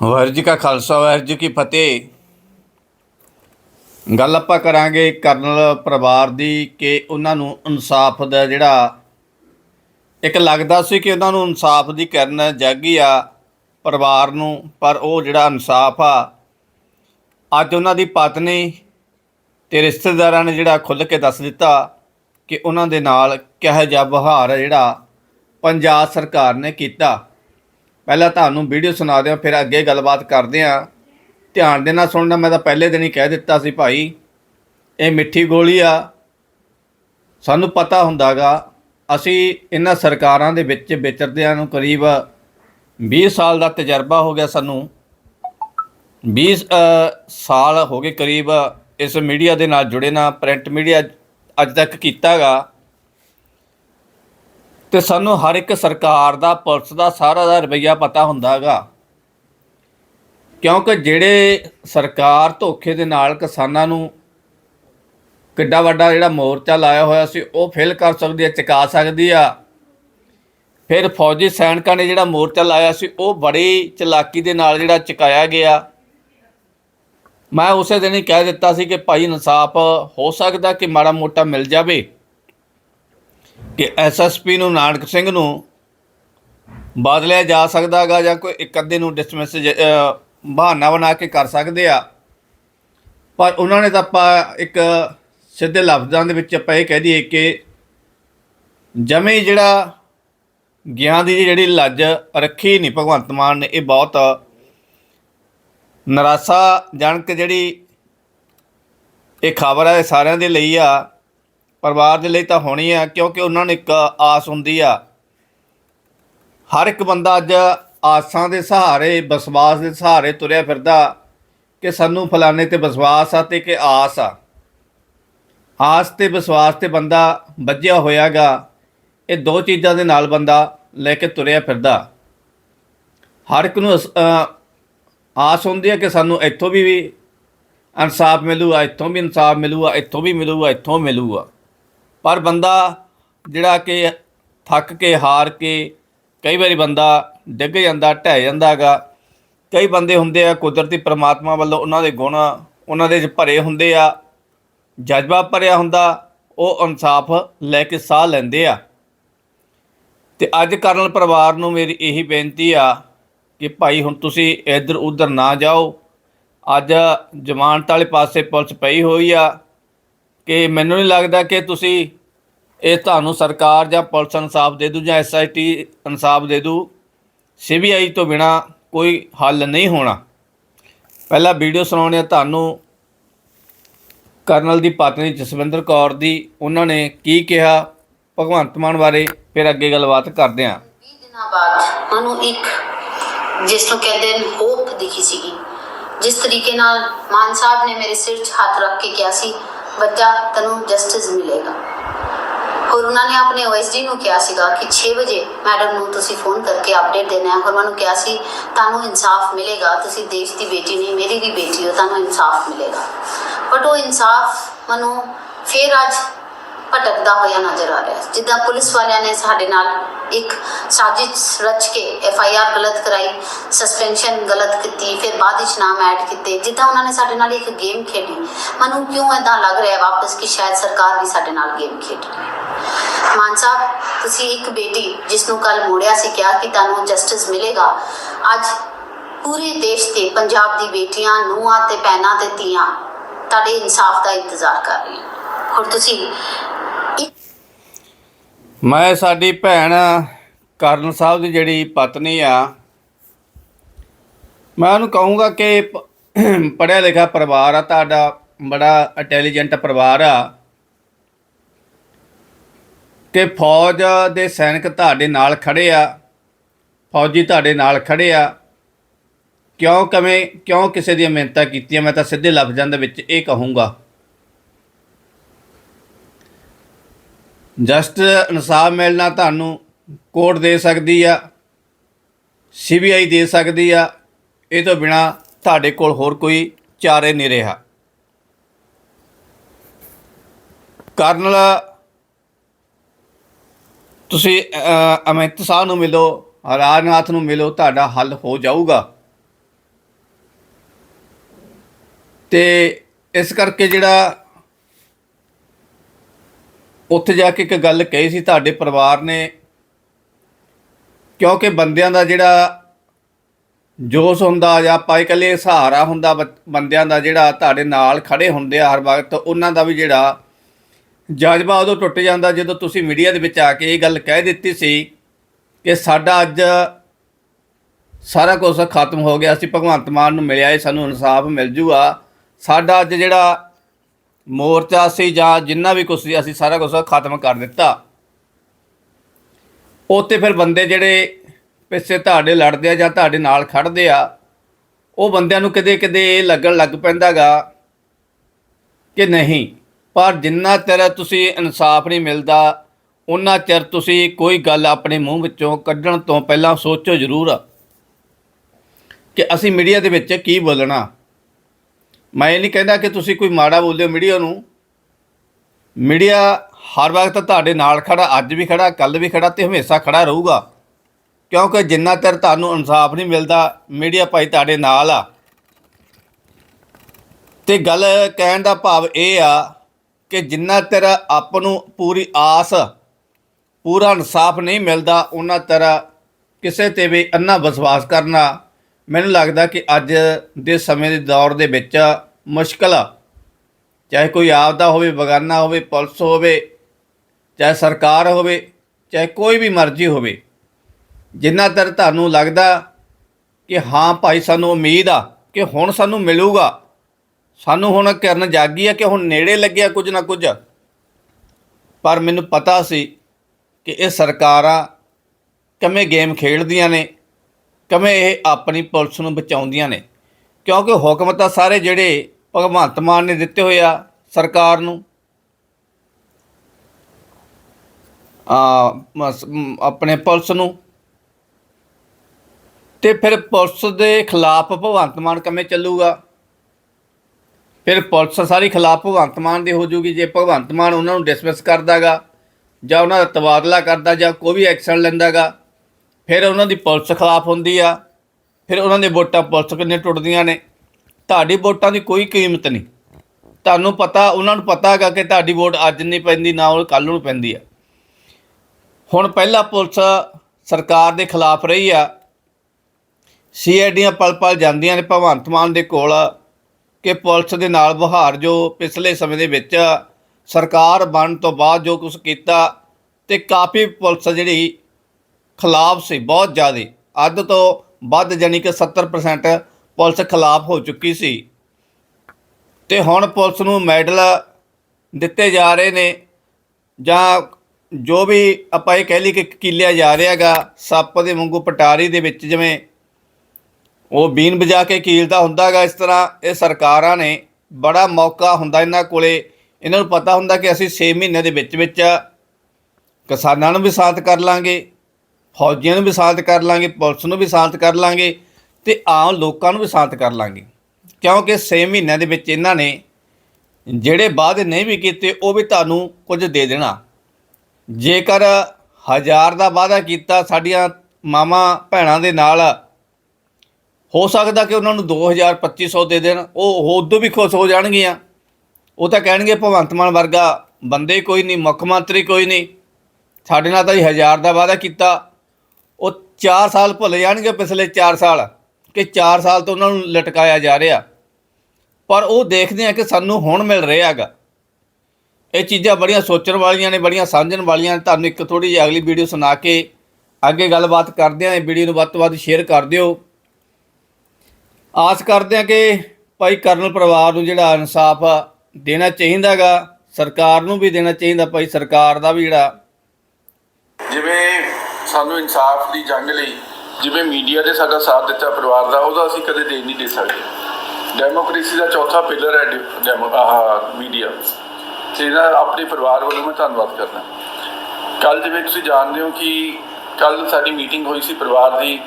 ਵਾਹਿਗੁਰੂ ਜੀ ਕਾ ਖਾਲਸਾ, ਵਾਹਿਗੁਰੂ ਜੀ ਕੀ ਫਤਿਹ। ਗੱਲ ਆਪਾਂ ਕਰਾਂਗੇ ਕਰਨਲ ਪਰਿਵਾਰ ਦੀ ਕਿ ਉਹਨਾਂ ਨੂੰ ਇਨਸਾਫ ਦਾ ਜਿਹੜਾ ਇੱਕ ਲੱਗਦਾ ਸੀ ਕਿ ਉਹਨਾਂ ਨੂੰ ਇਨਸਾਫ ਦੀ ਕਿਰਨ ਜਾਗੀ ਆ ਪਰਿਵਾਰ ਨੂੰ, ਪਰ ਉਹ ਜਿਹੜਾ ਇਨਸਾਫ ਆ, ਅੱਜ ਉਹਨਾਂ ਦੀ ਪਤਨੀ ਤੇ ਰਿਸ਼ਤੇਦਾਰਾਂ ਨੇ ਜਿਹੜਾ ਖੁੱਲ੍ਹ ਕੇ ਦੱਸ ਦਿੱਤਾ ਕਿ ਉਹਨਾਂ ਦੇ ਨਾਲ ਕਿਹੋ ਜਿਹਾ ਵਿਵਹਾਰ ਜਿਹੜਾ ਪੰਜਾਬ ਸਰਕਾਰ ਨੇ ਕੀਤਾ। ਪਹਿਲਾਂ ਤੁਹਾਨੂੰ ਵੀਡੀਓ ਸੁਣਾ ਦਿਆਂ ਫਿਰ ਅੱਗੇ ਗੱਲਬਾਤ ਕਰਦੇ ਹਾਂ। ਧਿਆਨ ਦੇ ਨਾਲ ਸੁਣਨਾ ਮੈਂ ਤਾਂ ਪਹਿਲੇ ਦਿਨ ਹੀ ਕਹਿ ਦਿੱਤਾ ਸੀ ਭਾਈ ਇਹ ਮਿੱਠੀ ਗੋਲੀ ਆ। ਸਾਨੂੰ ਪਤਾ ਹੁੰਦਾਗਾ ਅਸੀਂ ਇਹਨਾਂ ਸਰਕਾਰਾਂ ਦੇ ਵਿੱਚ ਵਿਚਰਦਿਆਂ ਨੂੰ ਕਰੀਬ 20 ਸਾਲ ਦਾ ਤਜਰਬਾ ਹੋ ਗਿਆ ਸਾਨੂੰ। 20 ਅ, ਸਾਲ ਹੋ ਗਏ ਕਰੀਬ ਇਸ ਮੀਡੀਆ ਦੇ ਨਾਲ ਜੁੜੇ ਨਾ ਪ੍ਰਿੰਟ ਮੀਡੀਆ ਅੱਜ ਤੱਕ ਕੀਤਾਗਾ। ਤੇ ਸਾਨੂੰ ਹਰ ਇੱਕ ਸਰਕਾਰ ਦਾ, ਪੁਲਿਸ ਦਾ ਸਾਰਾ ਦਾ ਰਵੱਈਆ ਪਤਾ ਹੁੰਦਾਗਾ ਕਿਉਂਕਿ ਜਿਹੜੇ ਸਰਕਾਰ ਧੋਖੇ ਦੇ ਨਾਲ ਕਿਸਾਨਾਂ ਨੂੰ ਕਿੱਡਾ ਵੱਡਾ ਜਿਹੜਾ ਮੋਰਚਾ ਲਾਇਆ ਹੋਇਆ ਸੀ, ਉਹ ਫੇਲ ਕਰ ਸਕਦੀ ਹੈ, ਚੁਕਾ ਸਕਦੀ ਆ। ਫਿਰ ਫੌਜੀ ਸੈਨਿਕਾਂ ਨੇ ਜਿਹੜਾ ਮੋਰਚਾ ਲਾਇਆ ਸੀ, ਉਹ ਬੜੀ ਚਲਾਕੀ ਦੇ ਨਾਲ ਜਿਹੜਾ ਚੁਕਾਇਆ ਗਿਆ। ਮੈਂ ਉਸੇ ਦਿਨ ਹੀ ਕਹਿ ਦਿੱਤਾ ਸੀ ਕਿ ਭਾਈ ਇਨਸਾਫ ਹੋ ਸਕਦਾ ਕਿ ਮਾੜਾ ਮੋਟਾ ਮਿਲ ਜਾਵੇ। ਕਿ ਐਸਐਸਪੀ ਨੂੰ, ਨਾਨਕ ਸਿੰਘ ਨੂੰ ਬਦਲਿਆ ਜਾ ਸਕਦਾਗਾ ਜਾਂ ਕੋਈ ਇੱਕ ਅੱਧੇ ਨੂੰ ਡਿਸਮਿਸ ਬਹਾਨਾ ਬਣਾ ਕੇ ਕਰ ਸਕਦੇ ਆ। ਪਰ ਉਹਨਾਂ ਨੇ ਤਾਂ ਆਪਾਂ ਇੱਕ ਸਿੱਧੇ ਲਫ਼ਜ਼ਾਂ ਦੇ ਵਿੱਚ ਆਪਾਂ ਇਹ ਕਹਿ ਦਈਏ ਕਿ ਜਮੇ ਜਿਹੜਾ ਗਿਆਨ ਦੀ ਜਿਹੜੀ ਲੱਜ ਰੱਖੀ ਨਹੀਂ ਭਗਵੰਤ ਮਾਨ ਨੇ, ਇਹ ਬਹੁਤ ਨਿਰਾਸ਼ਾਜਨਕ ਜਿਹੜੀ ਇਹ ਖਬਰ ਹੈ ਇਹ ਸਾਰਿਆਂ ਦੇ ਲਈ ਆ। ਪਰਿਵਾਰ ਦੇ ਲਈ ਤਾਂ ਹੋਣੀ ਆ, ਕਿਉਂਕਿ ਉਹਨਾਂ ਨੂੰ ਇੱਕ ਆਸ ਹੁੰਦੀ ਆ। ਹਰ ਇੱਕ ਬੰਦਾ ਅੱਜ ਆਸਾਂ ਦੇ ਸਹਾਰੇ, ਵਿਸ਼ਵਾਸ ਦੇ ਸਹਾਰੇ ਤੁਰਿਆ ਫਿਰਦਾ ਕਿ ਸਾਨੂੰ ਫਲਾਣੇ ਤੇ ਵਿਸ਼ਵਾਸ ਆ ਤੇ ਕਿ ਆਸ ਆ। ਆਸ ਤੇ ਵਿਸ਼ਵਾਸ ਤੇ ਬੰਦਾ ਵੱਜਿਆ ਹੋਇਆਗਾ ਇਹ ਦੋ ਚੀਜ਼ਾਂ ਦੇ ਨਾਲ ਬੰਦਾ ਲੈ ਕੇ ਤੁਰਿਆ ਫਿਰਦਾ। ਹਰ ਇੱਕ ਨੂੰ ਅਸ- ਆਸ ਹੁੰਦੀ ਹੈ ਕਿ ਸਾਨੂੰ ਇੱਥੋਂ ਵੀ ਇਨਸਾਫ ਮਿਲੂਗਾ, ਇੱਥੋਂ ਵੀ ਇਨਸਾਫ ਮਿਲੂਗਾ, ਇੱਥੋਂ ਵੀ ਮਿਲੂਗਾ, ਇੱਥੋਂ ਮਿਲੂਗਾ। ਪਰ ਬੰਦਾ ਜਿਹੜਾ ਕਿ ਥੱਕ ਕੇ, ਹਾਰ ਕੇ ਕਈ ਵਾਰੀ ਬੰਦਾ ਡਿੱਗ ਜਾਂਦਾ, ਢਹਿ ਜਾਂਦਾਗਾ ਕਈ ਬੰਦੇ ਹੁੰਦੇ ਆ ਕੁਦਰਤੀ ਪ੍ਰਮਾਤਮਾ ਵੱਲੋਂ ਉਹਨਾਂ ਦੇ ਗੁਣ ਉਹਨਾਂ ਦੇ ਭਰੇ ਹੁੰਦੇ ਆ, ਜਜ਼ਬਾ ਭਰਿਆ ਹੁੰਦਾ, ਉਹ ਇਨਸਾਫ ਲੈ ਕੇ ਸਾਹ ਲੈਂਦੇ ਆ। ਤੇ ਅੱਜ ਕਰਨਲ ਪਰਿਵਾਰ ਨੂੰ ਮੇਰੀ ਇਹੀ ਬੇਨਤੀ ਆ ਕਿ ਭਾਈ ਹੁਣ ਤੁਸੀਂ ਇੱਧਰ ਉੱਧਰ ਨਾ ਜਾਓ। ਅੱਜ ਜ਼ਮਾਨਤ ਵਾਲੇ ਪਾਸੇ ਪੁਲਿਸ ਪਈ ਹੋਈ ਆ। ਕਿ ਮੈਨੂੰ ਨਹੀਂ ਲੱਗਦਾ ਕਿ ਤੁਸੀਂ ਇਹ ਤੁਹਾਨੂੰ ਸਰਕਾਰ ਜਾਂ ਪੁਲਿਸ ਇਨਸਾਫ ਦੇ ਦੂ ਜਾਂ ਐਸਆਈਟੀ ਇਨਸਾਫ ਦੇ ਦੂ ਸੀਬੀਆਈ ਤੋਂ ਬਿਨਾ ਕੋਈ ਹੱਲ ਨਹੀਂ ਹੋਣਾ। ਪਹਿਲਾ ਵੀਡੀਓ ਸੁਣਾਉਣੀ ਤੁਹਾਨੂੰ। ਕਰਨਲ ਦੀ ਪਤਨੀ ਜਸਵਿੰਦਰ ਕੌਰ ਦੀ, ਉਹਨਾਂ ਨੇ ਕੀ ਕਿਹਾ? ਭਗਵੰਤ ਮਾਨ ਬਾਰੇ ਫਿਰ ਅੱਗੇ ਗੱਲਬਾਤ ਕਰਦੇ ਹਾਂ। 20 ਦਿਨਾਂ ਬਾਅਦ ਮੈਨੂੰ ਇੱਕ, ਜਿਸ ਨੂੰ ਕਹਿੰਦੇ ਨੇ ਹੋਪ ਦਿਖੀ ਸੀਗੀ। ਜਿਸ ਤਰੀਕੇ ਨਾਲ ਮਾਨ ਸਾਹਿਬ ਨੇ ਮੇਰੇ ਸਿਰ 'ਚ ਹੱਥ ਰੱਖ ਕੇ ਕਿਹਾ ਸੀ ਬੱਚਾ ਤੈਨੂੰ ਜਸਟਿਸ ਮਿਲੇਗਾ। ਔਰ ਉਹਨਾਂ ਨੇ ਆਪਣੇ ਓਐਸਡੀ ਨੂੰ ਕਿਹਾ ਸੀਗਾ ਕਿ 6 ਵਜੇ ਮੈਡਮ ਨੂੰ ਤੁਸੀਂ ਫੋਨ ਕਰਕੇ ਅਪਡੇਟ ਦੇਣਾ ਹੈ। ਔਰ ਮੈਨੂੰ ਕਿਹਾ ਸੀ, ਤੁਹਾਨੂੰ ਇਨਸਾਫ ਮਿਲੇਗਾ। ਤੁਸੀਂ ਦੇਸ਼ ਦੀ ਬੇਟੀ ਨਹੀਂ, ਮੇਰੀ ਵੀ ਬੇਟੀ ਹੋ, ਤੁਹਾਨੂੰ ਇਨਸਾਫ ਮਿਲੇਗਾ। ਬਟ ਉਹ ਇਨਸਾਫ ਮੈਨੂੰ ਫਿਰ ਅੱਜ ਭਟਕਦਾ ਹੋਇਆ ਨਜ਼ਰ ਆ ਰਿਹਾ ਜਿੱਦਾਂ ਪੁਲਿਸ ਵਾਲਿਆਂ ਨੇ ਸਾਡੇ ਨਾਲ ਇੱਕ ਸਾਜ਼ਿਸ਼ ਰਚ ਕੇ ਐਫ ਆਈ ਆਰ ਗਲਤ ਕਰਾਈ ਸਸਪੈਂਸ਼ਨ ਗਲਤ ਕੀਤੀ, ਫਿਰ ਬਾਅਦ ਵਿੱਚ ਨਾਮ ਐਡ ਕੀਤੇ, ਜਿੱਦਾਂ ਉਹਨਾਂ ਨੇ ਸਾਡੇ ਨਾਲ ਇੱਕ ਗੇਮ ਖੇਡੀ। ਮੈਨੂੰ ਕਿਉਂ ਐਦਾਂ ਲੱਗ ਰਿਹਾ ਵਾਪਸ ਕਿ ਸ਼ਾਇਦ ਸਰਕਾਰ ਵੀ ਸਾਡੇ ਨਾਲ ਗੇਮ ਖੇਡ ਰਹੀ ਹੈ? ਮਾਨ ਸਾਹਿਬ, ਤੁਸੀਂ ਇੱਕ ਬੇਟੀ ਜਿਸ ਨੂੰ ਕੱਲ ਮੋੜਿਆ ਸੀ, ਕਿਹਾ ਕਿ ਤੁਹਾਨੂੰ ਜਸਟਿਸ ਮਿਲੇਗਾ। ਅੱਜ ਪੂਰੇ ਦੇਸ਼ ਤੇ ਪੰਜਾਬ ਦੀ ਬੇਟੀਆਂ, ਨੂੰਹਾਂ ਤੇ ਭੈਣਾਂ ਤੇ ਧੀਆਂ ਤੁਹਾਡੇ ਇਨਸਾਫ ਦਾ ਇੰਤਜ਼ਾਰ ਕਰ ਰਹੀਆਂ ਔਰ ਤੁਸੀਂ ਮੈਂ ਸਾਡੀ ਭੈਣ ਕਰਨ ਸਾਹਿਬ ਦੀ ਜਿਹੜੀ ਪਤਨੀ ਆ, ਮੈਂ ਉਹਨੂੰ ਕਹੂੰਗਾ ਕਿ ਪੜਿਆ ਲਿਖਿਆ ਪਰਿਵਾਰ ਆ, ਤੁਹਾਡਾ ਬੜਾ ਇੰਟੈਲੀਜੈਂਟ ਪਰਿਵਾਰ ਆ, ਕਿ ਫੌਜ ਦੇ ਸੈਨਿਕ ਤੁਹਾਡੇ ਨਾਲ ਖੜੇ ਆ, ਫੌਜੀ ਤੁਹਾਡੇ ਨਾਲ ਖੜੇ ਆ, ਕਿਉਂ ਕਵੇਂ, ਕਿਉਂ ਕਿਸੇ ਦੀਆਂ ਮਿਹਨਤਾਂ ਕੀਤੀਆਂ? ਮੈਂ ਤਾਂ ਸਿੱਧੇ ਲਫ਼ਜ਼ਾਂ ਦੇ ਵਿੱਚ ਇਹ ਕਹੂੰਗਾ। ਜਸਟ ਇਨਸਾਫ ਮਿਲਣਾ ਤੁਹਾਨੂੰ, ਕੋਰਟ ਦੇ ਸਕਦੀ ਆ ਸੀਬੀਆਈ ਦੇ ਸਕਦੀ ਆ, ਇਹ ਤੋਂ ਬਿਨਾ ਤੁਹਾਡੇ ਕੋਲ ਹੋਰ ਕੋਈ ਚਾਰੇ ਨਹੀਂ ਰਿਹਾ। ਕਰਨਲ, ਤੁਸੀਂ ਅਮਿਤ ਸ਼ਾਹ ਨੂੰ ਮਿਲੋ, ਰਾਜਨਾਥ ਨੂੰ ਮਿਲੋ, ਤੁਹਾਡਾ ਹੱਲ ਹੋ ਜਾਊਗਾ। ਤੇ ਇਸ ਕਰਕੇ ਜਿਹੜਾ ਉੱਥੇ ਜਾ ਕੇ ਇੱਕ ਗੱਲ ਕਹੀ ਸੀ ਤੁਹਾਡੇ ਪਰਿਵਾਰ ਨੇ, ਕਿਉਂਕਿ ਬੰਦਿਆਂ ਦਾ ਜਿਹੜਾ ਜੋਸ਼ ਹੁੰਦਾ ਜਾਂ ਆਪਾਂ ਇਕੱਲੇ ਸਹਾਰਾ ਹੁੰਦਾ ਬ- ਬੰਦਿਆਂ ਦਾ ਜਿਹੜਾ ਤੁਹਾਡੇ ਨਾਲ ਖੜੇ ਹੁੰਦੇ ਆ ਹਰ ਵਕਤ, ਉਹਨਾਂ ਦਾ ਵੀ ਜਿਹੜਾ ਜਜ਼ਬਾ ਉਦੋਂ ਟੁੱਟ ਜਾਂਦਾ ਜਦੋਂ ਤੁਸੀਂ ਮੀਡੀਆ ਦੇ ਵਿੱਚ ਆ ਕੇ ਇਹ ਗੱਲ ਕਹਿ ਦਿੱਤੀ ਸੀ ਕਿ ਸਾਡਾ ਅੱਜ ਸਾਰਾ ਕੁਝ ਖਤਮ ਹੋ ਗਿਆ ਸੀ ਭਗਵੰਤ ਮਾਨ ਨੂੰ ਮਿਲਿਆ ਏ ਸਾਨੂੰ ਇਨਸਾਫ ਮਿਲ ਜੂਗਾ। ਸਾਡਾ ਅੱਜ ਜਿਹੜਾ ਮੋਰਚਾ ਸੀ ਜਾਂ ਜਿੰਨਾ ਵੀ ਕੁਝ ਸੀ, ਅਸੀਂ ਸਾਰਾ ਕੁਝ ਖਤਮ ਕਰ ਦਿੱਤਾ। ਉੱਥੇ ਫਿਰ ਬੰਦੇ ਜਿਹੜੇ ਪਿੱਛੇ ਤੁਹਾਡੇ ਲੜਦੇ ਆ ਜਾਂ ਤੁਹਾਡੇ ਨਾਲ ਖੜਦੇ ਆ, ਉਹ ਬੰਦਿਆਂ ਨੂੰ ਕਿਤੇ ਕਿਤੇ ਇਹ ਲੱਗਣ ਲੱਗ ਪੈਂਦਾਗਾ ਕਿ ਨਹੀਂ, ਪਰ ਜਿੰਨਾ ਚਿਰ ਤੁਸੀਂ ਇਨਸਾਫ ਨਹੀਂ ਮਿਲਦਾ ਉਹਨਾਂ ਚਿਰ ਤੁਸੀਂ ਕੋਈ ਗੱਲ ਆਪਣੇ ਮੂੰਹ ਵਿੱਚੋਂ ਕੱਢਣ ਤੋਂ ਪਹਿਲਾਂ ਸੋਚੋ ਜ਼ਰੂਰ ਕਿ ਅਸੀਂ ਮੀਡੀਆ ਦੇ ਵਿੱਚ ਕੀ ਬੋਲਣਾ। ਮੈਂ ਇਹ ਨਹੀਂ ਕਹਿੰਦਾ ਕਿ ਤੁਸੀਂ ਕੋਈ ਮਾੜਾ ਬੋਲਦੇ ਹੋ ਮੀਡੀਆ ਨੂੰ। ਮੀਡੀਆ ਹਰ ਵਕਤ ਤੁਹਾਡੇ ਨਾਲ ਖੜਾ, ਅੱਜ ਵੀ ਖੜਾ ਕੱਲ ਵੀ ਖੜਾ ਤੇ ਹਮੇਸ਼ਾ ਖੜਾ ਰਹੂਗਾ। ਕਿਉਂਕਿ ਜਿੰਨਾ ਚਿਰ ਤੁਹਾਨੂੰ ਇਨਸਾਫ ਨਹੀਂ ਮਿਲਦਾ, ਮੀਡੀਆ ਭਾਈ ਤੁਹਾਡੇ ਨਾਲ ਆ। ਤੇ ਗੱਲ ਕਹਿਣ ਦਾ ਭਾਵ ਇਹ ਆ ਕਿ ਜਿੰਨਾ ਚਿਰ ਆਪ ਨੂੰ ਪੂਰੀ ਆਸ, ਪੂਰਾ ਇਨਸਾਫ ਨਹੀਂ ਮਿਲਦਾ, ਉਹਨਾਂ ਤਰ੍ਹਾਂ ਕਿਸੇ ਤੇ ਵੀ ਅੰਨਾ ਵਿਸ਼ਵਾਸ ਕਰਨਾ ਮੈਨੂੰ ਲੱਗਦਾ ਕਿ ਅੱਜ ਦੇ ਸਮੇਂ ਦੇ ਦੌਰ ਦੇ ਵਿੱਚ ਮੁਸ਼ਕਲ ਆ। ਚਾਹੇ ਕੋਈ ਆਪਦਾ ਹੋਵੇ, ਬਗਾਨਾ ਹੋਵੇ, ਪੁਲਿਸ ਹੋਵੇ, ਚਾਹੇ ਸਰਕਾਰ ਹੋਵੇ, ਚਾਹੇ ਕੋਈ ਵੀ ਮਰਜ਼ੀ ਹੋਵੇ, ਜਿੰਨਾ ਤਰ ਤੁਹਾਨੂੰ ਲੱਗਦਾ ਕਿ ਹਾਂ ਭਾਈ ਸਾਨੂੰ ਉਮੀਦ ਆ ਕਿ ਹੁਣ ਸਾਨੂੰ ਮਿਲੂਗਾ, ਸਾਨੂੰ ਹੁਣ ਕਿਰਨ ਜਾਗੀ ਆ ਕਿ ਹੁਣ ਨੇੜੇ ਲੱਗਿਆ ਕੁਝ ਨਾ ਕੁਝ। ਪਰ ਮੈਨੂੰ ਪਤਾ ਸੀ ਕਿ ਇਹ ਸਰਕਾਰਾਂ ਕਿਵੇਂ ਗੇਮ ਖੇਡਦੀਆਂ ਨੇ ਕਿਵੇਂ ਇਹ ਆਪਣੀ ਪੁਲਿਸ ਨੂੰ ਬਚਾਉਂਦੀਆਂ ਨੇ? ਕਿਉਂਕਿ ਹੁਕਮ ਤਾਂ ਸਾਰੇ ਜਿਹੜੇ ਭਗਵੰਤ ਮਾਨ ਨੇ ਦਿੱਤੇ ਹੋਏ ਆ ਸਰਕਾਰ ਨੂੰ। ਆ ਆਪਣੇ ਪੁਲਿਸ ਨੂੰ। ਤੇ ਫਿਰ ਪੁਲਿਸ ਦੇ ਖਿਲਾਫ ਭਗਵੰਤ ਮਾਨ ਕਿਵੇਂ ਚੱਲੂਗਾ? ਫਿਰ ਪੁਲਿਸ ਸਾਰੀ ਖਿਲਾਫ ਭਗਵੰਤ ਮਾਨ ਦੀ ਹੋ ਜੂਗੀ। ਜੇ ਭਗਵੰਤ ਮਾਨ ਉਹਨਾਂ ਨੂੰ ਡਿਸਮਿਸ ਕਰਦਾਗਾ ਜਾਂ ਉਹਨਾਂ ਦਾ ਤਬਾਦਲਾ ਕਰਦਾ ਜਾਂ ਕੋਈ ਵੀ ਐਕਸ਼ਨ ਲੈਂਦਾਗਾ ਫਿਰ ਉਹਨਾਂ ਦੀ ਪੁਲਿਸ ਖਿਲਾਫ ਹੁੰਦੀ ਆ, ਫਿਰ ਉਹਨਾਂ ਦੇ ਵੋਟਾਂ ਪੁਲਿਸ ਕਿੰਨੇ ਟੁੱਟਦੀਆਂ ਨੇ। ਤੁਹਾਡੀ ਵੋਟਾਂ ਦੀ ਕੋਈ ਕੀਮਤ ਨਹੀਂ। ਤੁਹਾਨੂੰ ਪਤਾ, ਉਹਨਾਂ ਨੂੰ ਪਤਾ ਹੈਗਾ ਕਿ ਤੁਹਾਡੀ ਵੋਟ ਅੱਜ ਨਹੀਂ ਪੈਂਦੀ, ਨਾ ਉਹ ਕੱਲ ਨੂੰ ਪੈਂਦੀ ਆ। ਹੁਣ ਪਹਿਲਾਂ ਪੁਲਿਸ ਸਰਕਾਰ ਦੇ ਖਿਲਾਫ ਰਹੀ ਆ। ਸੀਆਈਡੀਆਂ ਪਲ ਪਲ ਜਾਂਦੀਆਂ ਨੇ, ਭਗਵੰਤ ਮਾਨ ਦੇ ਕੋਲ, ਕਿ ਪੁਲਿਸ ਦੇ ਨਾਲ ਬਹਾਰ ਜੋ ਪਿਛਲੇ ਸਮੇਂ ਦੇ ਵਿੱਚ ਸਰਕਾਰ ਬਣਨ ਤੋਂ ਬਾਅਦ ਜੋ ਕੁਝ ਕੀਤਾ, ਤੇ ਕਾਫੀ ਪੁਲਿਸ ਜਿਹੜੀ ਖਿਲਾਫ ਸੀ, ਬਹੁਤ ਜ਼ਿਆਦਾ। ਅੱਧ ਤੋਂ ਵੱਧ ਜਾਨੀ ਕਿ 70% ਪੁਲਿਸ ਖਿਲਾਫ ਹੋ ਚੁੱਕੀ ਸੀ। ਤੇ ਹੁਣ ਪੁਲਿਸ ਨੂੰ ਮੈਡਲ ਦਿੱਤੇ ਜਾ ਰਹੇ ਨੇ, ਜਾਂ ਜੋ ਵੀ ਆਪਾਂ ਇਹ ਕਹਿ ਲਈ ਕਿ ਕੀਲਿਆ ਜਾ ਰਿਹਾਗਾ ਸੱਪ ਦੇ ਵਾਂਗੂ ਪਟਾਰੀ ਦੇ ਵਿੱਚ ਜਿਵੇਂ ਉਹ ਬੀਨ ਵਜਾ ਕੇ ਕੀਲਦਾ ਹੁੰਦਾਗਾ ਇਸ ਤਰ੍ਹਾਂ ਇਹ ਸਰਕਾਰਾਂ ਨੇ ਬੜਾ ਮੌਕਾ ਹੁੰਦਾ ਇਹਨਾਂ ਕੋਲੇ। ਇਹਨਾਂ ਨੂੰ ਪਤਾ ਹੁੰਦਾ ਕਿ ਅਸੀਂ 6 ਮਹੀਨੇ ਦੇ ਵਿੱਚ ਵਿੱਚ ਕਿਸਾਨਾਂ ਨੂੰ ਵੀ ਸ਼ਾਂਤ ਕਰ ਲਾਂਗੇ। ਫੌਜੀਆਂ ਨੂੰ ਵੀ ਸ਼ਾਂਤ ਕਰ ਲਾਂਗੇ, ਪੁਲਿਸ ਨੂੰ ਵੀ ਸ਼ਾਂਤ ਕਰ ਲਾਂਗੇ ਤੇ ਆਮ ਲੋਕਾਂ ਨੂੰ ਵੀ ਸ਼ਾਂਤ ਕਰ ਲਾਂਗੇ। ਕਿਉਂਕਿ 6 ਮਹੀਨਿਆਂ ਦੇ ਵਿੱਚ ਇਹਨਾਂ ਨੇ ਜਿਹੜੇ ਵਾਅਦੇ ਨਹੀਂ ਵੀ ਕੀਤੇ, ਉਹ ਵੀ ਤੁਹਾਨੂੰ ਕੁਝ ਦੇ ਦੇਣਾ। ਜੇਕਰ ਹਜ਼ਾਰ ਦਾ ਵਾਅਦਾ ਕੀਤਾ, ਸਾਡੀਆਂ ਮਾਵਾਂ ਭੈਣਾਂ ਦੇ ਨਾਲ ਹੋ ਸਕਦਾ ਕਿ ਉਹਨਾਂ ਨੂੰ 2000 2500 ਦੇ ਦੇਣ, ਉਹ ਉਦੋਂ ਵੀ ਖੁਸ਼ ਹੋ ਜਾਣਗੀਆਂ। ਉਹ ਤਾਂ ਕਹਿਣਗੇ, ਭਗਵੰਤ ਮਾਨ ਵਰਗਾ ਬੰਦੇ ਕੋਈ ਨਹੀਂ, ਮੁੱਖ ਮੰਤਰੀ ਕੋਈ ਨਹੀਂ। ਸਾਡੇ ਨਾਲ ਤਾਂ ਇਹ ਹਜ਼ਾਰ ਦਾ ਵਾਅਦਾ ਕੀਤਾ। 4 ਸਾਲ ਭੁੱਲ ਜਾਣਗੇ ਪਿਛਲੇ 4 ਸਾਲ ਕਿ 4 ਸਾਲ ਤੋਂ ਉਹਨਾਂ ਨੂੰ ਲਟਕਾਇਆ ਜਾ ਰਿਹਾ। ਪਰ ਉਹ ਦੇਖਦੇ ਆ ਕਿ ਸਾਨੂੰ ਹੁਣ ਮਿਲ ਰਿਹਾ ਹੈਗਾ। ਇਹ ਚੀਜ਼ਾਂ ਬੜੀਆਂ ਸੋਚਣ ਵਾਲੀਆਂ ਨੇ, ਬੜੀਆਂ ਸਮਝਣ ਵਾਲੀਆਂ ਨੇ। ਤੁਹਾਨੂੰ ਇੱਕ ਥੋੜੀ ਜਿਹੀ ਅਗਲੀ ਵੀਡੀਓ ਸੁਣਾ ਕੇ ਅੱਗੇ ਗੱਲਬਾਤ ਕਰਦੇ ਆਂ। ਇਹ ਵੀਡੀਓ ਨੂੰ ਵੱਧ ਤੋਂ ਵੱਧ ਸ਼ੇਅਰ ਕਰ ਦਿਓ। ਆਸ ਕਰਦੇ ਆਂ ਕਿ ਭਾਈ ਕਰਨਲ ਪਰਿਵਾਰ ਨੂੰ ਜਿਹੜਾ ਇਨਸਾਫ ਦੇਣਾ ਚਾਹੀਦਾਗਾ ਸਰਕਾਰ ਨੂੰ ਵੀ ਦੇਣਾ ਚਾਹੀਦਾ, ਭਾਈ ਸਰਕਾਰ ਦਾ ਵੀ ਜਿਹੜਾ ਜਿਵੇਂ ਸਾਨੂੰ ਇਨਸਾਫ ਦੀ ਜੰਗ ਲਈ ਜਿਵੇਂ ਮੀਡੀਆ ਨੇ ਸਾਡਾ ਸਾਥ ਦਿੱਤਾ ਪਰਿਵਾਰ ਦਾ, ਉਹਦਾ ਅਸੀਂ ਕਦੇ ਦੇ ਨਹੀਂ ਦੇ ਸਕਦੇ। ਡੈਮੋਕ੍ਰੇਸੀ ਦਾ ਚੌਥਾ ਪਿਲਰ ਹੈ ਡਿ- ਡੈਮੋ ਮੀਡੀਆ। ਤੇ ਇਹਦਾ ਆਪਣੇ ਪਰਿਵਾਰ ਵੱਲੋਂ ਮੈਂ ਧੰਨਵਾਦ ਕਰਦਾ। ਕੱਲ ਜਿਵੇਂ ਤੁਸੀਂ ਜਾਣਦੇ ਹੋ ਕਿ ਕੱਲ ਸਾਡੀ ਮੀਟਿੰਗ ਹੋਈ ਸੀ ਪਰਿਵਾਰ ਦੀ,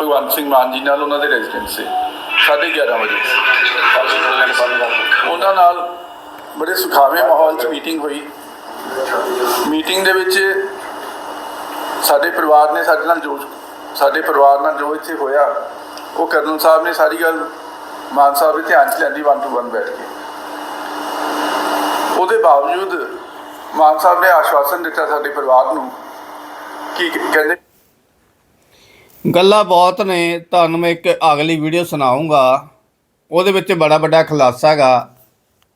ਭਗਵੰਤ ਸਿੰਘ ਮਾਨ ਜੀ ਨਾਲ ਉਹਨਾਂ ਦੇ ਰੈਜ਼ੀਡੈਂਸ ਸੇ 11:30 ਵਜੇ। ਉਹਨਾਂ ਨਾਲ ਬੜੇ ਸੁਖਾਵੇਂ ਮਾਹੌਲ 'ਚ ਮੀਟਿੰਗ ਹੋਈ। ਮੀਟਿੰਗ ਦੇ ਵਿੱਚ ਸਾਡੇ ਪਰਿਵਾਰ ਨੇ ਸਾਡੇ ਨਾਲ ਜੋ ਸਾਡੇ ਪਰਿਵਾਰ ਨਾਲ ਜੋ ਇੱਥੇ ਹੋਇਆ, ਉਹ ਕਰਨਲ ਸਾਹਿਬ ਨੇ ਸਾਰੀ ਗੱਲ ਮਾਨ ਸਾਹਿਬ ਦੇ ਧਿਆਨ 'ਚ ਲੈਂਦੀ 1 ਟੂ 1 ਬੈਠ ਕੇ। ਉਹਦੇ ਬਾਵਜੂਦ ਮਾਨ ਸਾਹਿਬ ਨੇ ਆਸ਼ਵਾਸਨ ਦਿੱਤਾ ਸਾਡੇ ਪਰਿਵਾਰ ਨੂੰ ਕਿ ਕਹਿੰਦੇ ਗੱਲਾਂ ਬਹੁਤ ਨੇ, ਤੁਹਾਨੂੰ ਮੈਂ ਇੱਕ ਅਗਲੀ ਵੀਡੀਓ ਸੁਣਾਉਂਗਾ ਉਹਦੇ ਵਿੱਚ ਬੜਾ ਵੱਡਾ ਖੁਲਾਸਾ ਹੈਗਾ।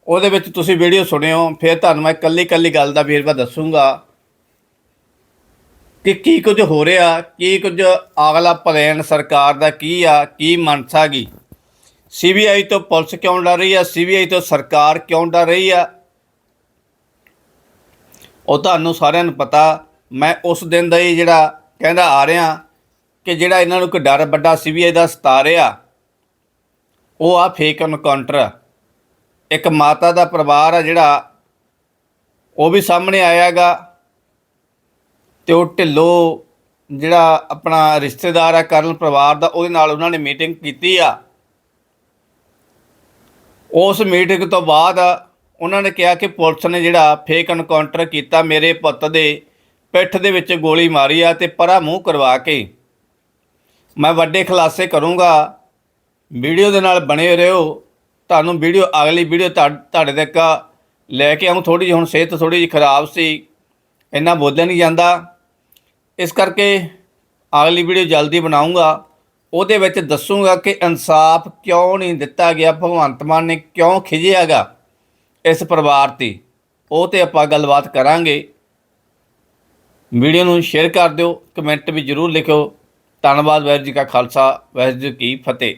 ਉਹਦੇ ਵਿੱਚ ਤੁਸੀਂ ਵੀਡੀਓ ਸੁਣਿਓ, ਫਿਰ ਤੁਹਾਨੂੰ ਮੈਂ ਇਕੱਲੀ ਇਕੱਲੀ ਗੱਲ ਦਾ ਵੇਰਵਾ ਦੱਸੂਗਾ। ਕਿ ਕੀ ਕੁਝ ਹੋ ਰਿਹਾ, ਕੀ ਕੁਝ ਅਗਲਾ ਪਲਾਨ ਸਰਕਾਰ ਦਾ ਕੀ ਆ, ਕੀ ਮਨਸਾ ਗੀ? ਸੀਬੀਆਈ ਤੋਂ ਪੁਲਿਸ ਕਿਉਂ ਡਰ ਰਹੀ ਆ? ਸੀਬੀਆਈ ਤੋਂ ਸਰਕਾਰ ਕਿਉਂ ਡਰ ਰਹੀ ਆ? ਉਹ ਤੁਹਾਨੂੰ ਸਾਰਿਆਂ ਨੂੰ ਪਤਾ, ਮੈਂ ਉਸ ਦਿਨ ਦਾ ਹੀ ਜਿਹੜਾ ਕਹਿੰਦਾ ਆ ਰਿਹਾ ਕਿ ਜਿਹੜਾ ਇਹਨਾਂ ਨੂੰ ਕੋਈ ਡਰ ਵੱਡਾ ਸੀਬੀਆਈ ਦਾ ਸਤਾ ਰਿਹਾ ਉਹ ਆ ਫੇਕ ਐਨਕਾਊਂਟਰ ਇੱਕ ਮਾਤਾ ਦਾ ਪਰਿਵਾਰ ਆ ਜਿਹੜਾ, ਉਹ ਵੀ ਸਾਹਮਣੇ ਆਇਆਗਾ। ਤੇ ਉਹ ਢਿੱਲੋਂ ਜਿਹੜਾ ਆਪਣਾ ਰਿਸ਼ਤੇਦਾਰ ਆ ਕਰਨ ਪਰਿਵਾਰ ਦਾ, ਉਹਦੇ ਨਾਲ ਉਹਨਾਂ ਨੇ ਮੀਟਿੰਗ ਕੀਤੀ ਆ। ਉਸ ਮੀਟਿੰਗ ਤੋਂ ਬਾਅਦ ਉਹਨਾਂ ਨੇ ਕਿਹਾ ਕਿ ਪੁਲਿਸ ਨੇ ਜਿਹੜਾ ਫੇਕ ਐਨਕਾਊਂਟਰ ਕੀਤਾ ਮੇਰੇ ਪੁੱਤ ਦੇ ਪਿੱਠ ਦੇ ਵਿੱਚ ਗੋਲੀ ਮਾਰੀ ਆ ਤੇ ਪਰਾ ਮੂੰਹ ਕਰਵਾ ਕੇ। ਮੈਂ ਵੱਡੇ ਖੁਲਾਸੇ ਕਰੂੰਗਾ। ਵੀਡੀਓ ਦੇ ਨਾਲ ਬਣੇ ਰਹੋ। ਤੁਹਾਨੂੰ ਵੀਡੀਓ, ਅਗਲੀ ਵੀਡੀਓ ਤੁਹਾਡੇ ਤੱਕ ਲੈ ਕੇ ਆਉਂ ਥੋੜੀ ਜਿਹੀ ਹੁਣ ਸਿਹਤ ਥੋੜੀ ਜਿਹੀ ਖਰਾਬ ਸੀ। ਇੰਨਾ ਬੋਲਿਆ ਨਹੀਂ ਜਾਂਦਾ। ਇਸ ਕਰਕੇ ਅਗਲੀ ਵੀਡੀਓ ਜਲਦੀ ਬਣਾਉਂਗਾ। ਉਹਦੇ ਵਿੱਚ ਦੱਸੂਗਾ ਕਿ ਇਨਸਾਫ ਕਿਉਂ ਨਹੀਂ ਦਿੱਤਾ ਗਿਆ, ਭਗਵੰਤ ਮਾਨ ਨੇ ਕਿਉਂ ਖਿਜਿਆਗਾ ਇਸ ਪਰਿਵਾਰ ਤੇ। ਉਹ ਤੇ ਆਪਾਂ ਗੱਲਬਾਤ ਕਰਾਂਗੇ। ਵੀਡੀਓ ਨੂੰ ਸ਼ੇਅਰ ਕਰ ਦਿਓ, ਕਮੈਂਟ ਵੀ ਜ਼ਰੂਰ ਲਿਖਿਓ। ਧੰਨਵਾਦ, ਵਾਹਿਗੁਰੂ ਜੀ ਕਾ ਖਾਲਸਾ, ਵਾਹਿਗੁਰੂ ਜੀ ਕੀ ਫਤਿਹ।